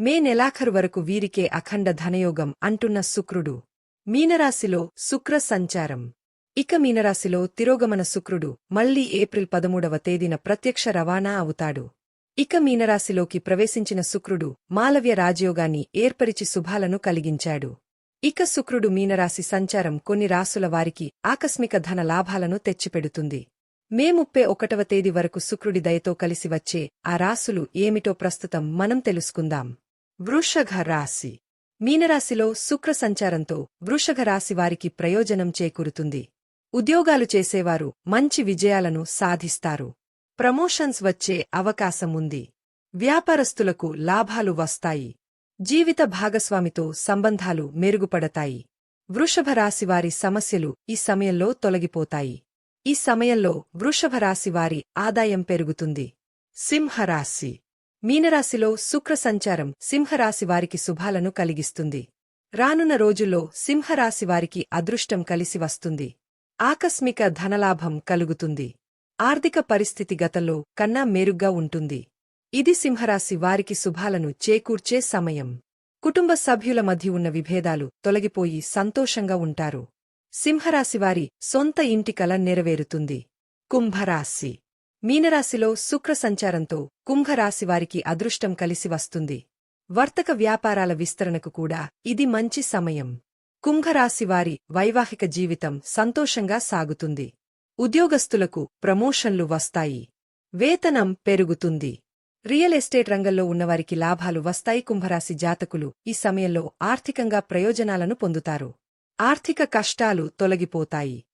మే నెలాఖరు వరకు వీరికే అఖండ ధనయోగం అంటున్న శుక్రుడు. మీనరాశిలో శుక్ర సంచారం. ఇక మీనరాశిలో తిరోగమన శుక్రుడు మళ్ళీ ఏప్రిల్ పదమూడవ తేదీన ప్రత్యక్ష రవాణా అవుతాడు. ఇక మీనరాశిలోకి ప్రవేశించిన శుక్రుడు మాలవ్య రాజయోగాన్ని ఏర్పరిచి శుభాలను కలిగించాడు. ఇక శుక్రుడు మీనరాశి సంచారం కొన్ని రాసుల వారికి ఆకస్మిక ధన లాభాలను తెచ్చిపెడుతుంది. మే ముప్పై ఒకటవ తేదీ వరకు శుక్రుడి దయతో కలిసి వచ్చే ఆ రాసులు ఏమిటో ప్రస్తుతం మనం తెలుసుకుందాం. వృషఘ రాశి మీనరాశిలో శుక్ర సంచారంతో వృషఘ రాశి వారికి ప్రయోజనం చేకూరుతుంది. ఉద్యోగాలు చేసేవారు మంచి విజయాలను సాధిస్తారు. ప్రమోషన్స్ వచ్చే అవకాశం ఉంది. వ్యాపారస్తులకు లాభాలు వస్తాయి. జీవిత భాగస్వామితో సంబంధాలు మెరుగుపడతాయి. వృషభ రాశివారి సమస్యలు ఈ సమయంలో తొలగిపోతాయి. ఈ సమయంలో వృషభ రాశివారి ఆదాయం పెరుగుతుంది. సింహరాశి. మీనరాశిలో శుక్ర సంచారం సింహరాశివారికి శుభాలను కలిగిస్తుంది. రానున్న రోజుల్లో సింహరాశివారికి అదృష్టం కలిసి వస్తుంది. ఆకస్మిక ధనలాభం కలుగుతుంది. ఆర్థిక పరిస్థితి గతంలో కన్నా మెరుగ్గా ఉంటుంది. ఇది సింహరాశి వారికి శుభాలను చేకూర్చే సమయం. కుటుంబ సభ్యుల మధ్య ఉన్న విభేదాలు తొలగిపోయి సంతోషంగా ఉంటారు. సింహరాశివారి సొంత ఇంటి కల నెరవేరుతుంది. కుంభరాశి మీనరాశిలో శుక్ర సంచారంతో కుంభరాశివారికి అదృష్టం కలిసి వస్తుంది. వర్తక వ్యాపారాల విస్తరణకు కూడా ఇది మంచి సమయం. కుంభరాశివారి వైవాహిక జీవితం సంతోషంగా సాగుతుంది. ఉద్యోగస్తులకు ప్రమోషన్లు వస్తాయి. వేతనం పెరుగుతుంది. రియల్ ఎస్టేట్ రంగంలో ఉన్నవారికి లాభాలు వస్తాయి. కుంభరాశి జాతకులు ఈ సమయంలో ఆర్థికంగా ప్రయోజనాలను పొందుతారు. ఆర్థిక కష్టాలు తొలగిపోతాయి.